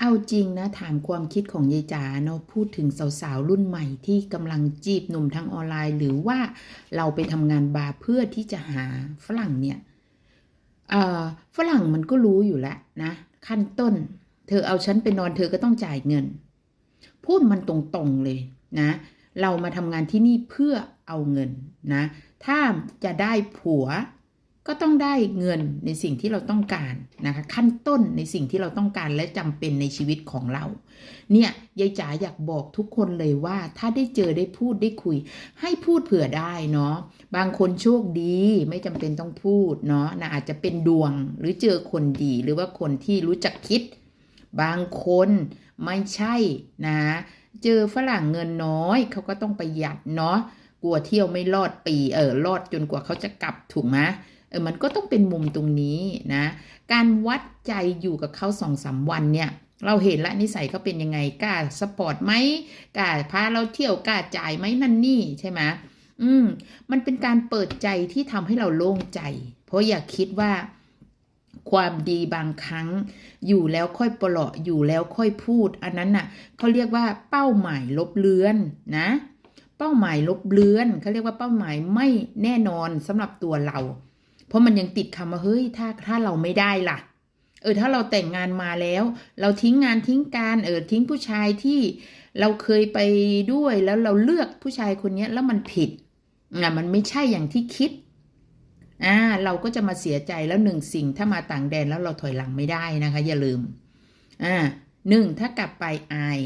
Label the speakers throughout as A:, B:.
A: เอาจริงนะถามความคิดของยายจ๋าเนาะพูดถึงสาวๆรุ่นใหม่ที่กำลังจีบหนุ่มทางออนไลน์ หรือว่าเราไปทำงานบาร์เพื่อที่จะหาฝรั่งเนี่ยเอ่อฝรั่งมันก็รู้อยู่แล้วนะขั้นต้น เธอเอาฉันไปนอนเธอก็ต้องจ่ายเงิน พูดมันตรงๆเลยนะ เรามาทำงานที่นี่เพื่อเอาเงินนะ ถ้าจะได้ผัว ก็ต้องได้เงินในสิ่งที่เราต้องการนะคะขั้นต้นในสิ่งที่เราต้องการและจำเป็นในชีวิตของเรา เนี่ยยายจ๋าอยากบอกทุกคนเลยว่า ถ้าได้เจอได้พูดได้คุย ให้พูดเผื่อได้เนาะบางคนโชคดีไม่จำเป็นต้องพูดเนาะนะอาจจะเป็นดวงหรือเจอคนดีหรือว่าคนที่รู้จักคิด บางคนไม่ใช่นะ เจอฝรั่งเงินน้อยเขาก็ต้องประหยัดเนาะกลัวเที่ยวไม่รอดปีเออรอดจนกว่าเขาจะกลับถูกไหม เออมันก็ต้องเป็นมุมตรงนี้นะ การวัดใจอยู่กับเขาสองสามวันเนี่ย เราเห็นละนิสัยเขาเป็นยังไงกล้าสปอร์ตไหมกล้าพาเราเที่ยวกล้าจ่ายไหมนั่นนี่ใช่ไหมอืม มันเป็นการเปิดใจที่ทำให้เราโล่งใจ เพราะอย่าคิดว่าความดีบางครั้ง อยู่แล้วค่อยปลาะอยู่แล้วค่อยพูด อันนั้นน่ะเขาเรียกว่าเป้าหมายลบเลือนนะ เป้าหมายลบเลือนเขาเรียกว่าเป้าหมายไม่แน่นอนสำหรับตัวเรา เพราะมันยังติดคำว่าเฮ้ยถ้าถ้าเราไม่ได้ล่ะ เออถ้าเราแต่งงานมาแล้ว เราทิ้งงานทิ้งการเออทิ้งผู้ชายที่เราเคยไปด้วยแล้วเราเลือกผู้ชายคนนี้แล้วมันผิดอะมันไม่ใช่อย่างที่คิดอ่าเราก็จะมาเสียใจแล้วหนึ่งสิ่งถ้ามาต่างแดนแล้วเราถอยหลังไม่ได้นะคะ อย่าลืมอ่าหนึ่งถ้ากลับไปอาย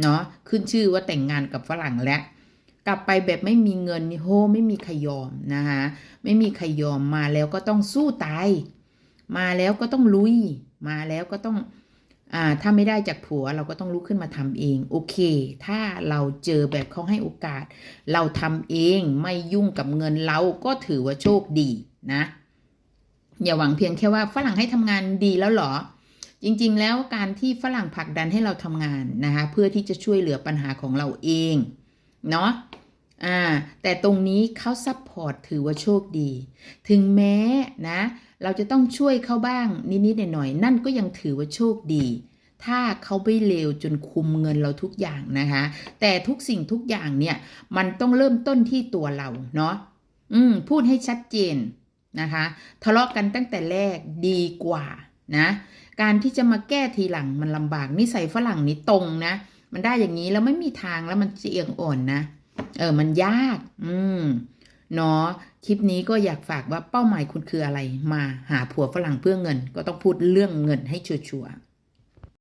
A: เนาะขึ้นชื่อว่าแต่งงานกับฝรั่งแล้ว กลับไปแบบไม่มีเงินนี่โหไม่มีใครยอมนะคะไม่มีใครยอมมาแล้วก็ต้องสู้ตาย มาแล้วก็ต้องลุย มาแล้วก็ต้องอ่าถ้าไม่ได้จากผัวเราก็ต้องลุกขึ้นมาทำเอง โอเค ถ้าเราเจอแบบเขาให้โอกาส เราทำเองไม่ยุ่งกับเงินเราก็ถือว่าโชคดีนะ อย่าหวังเพียงแค่ว่าฝรั่งให้ทำงานดีแล้วหรอจริงๆ แล้วการที่ฝรั่งผลักดันให้เราทำงานนะคะเพื่อที่จะช่วยเหลือปัญหาของเราเอง เนาะอ่าแต่ตรงนี้เขาซัพพอร์ตถือว่าโชคดี ถึงแม้นะ เราจะต้องช่วยเขาบ้างนิดๆหน่อยๆนั่นก็ยังถือว่าโชคดี ถ้าเขาไม่เลวจนคุมเงินเราทุกอย่างนะคะ แต่ทุกสิ่งทุกอย่างเนี่ย มันต้องเริ่มต้นที่ตัวเราเนาะอืมพูดให้ชัดเจนนะคะ ทะเลาะกันตั้งแต่แรกดีกว่านะ การที่จะมาแก้ทีหลังมันลำบากนิสัยฝรั่งนี่ตรงนะ มันได้อย่างนี้แล้วไม่มีทางแล้วมันจะเอียงอ่อนนะ เออ มันยาก อืมเนาะคลิปนี้ก็อยากฝากว่าเป้าหมายคุณคืออะไร มาหาผัวฝรั่งเพื่อเงิน ก็ต้องพูดเรื่องเงินให้ชัวร์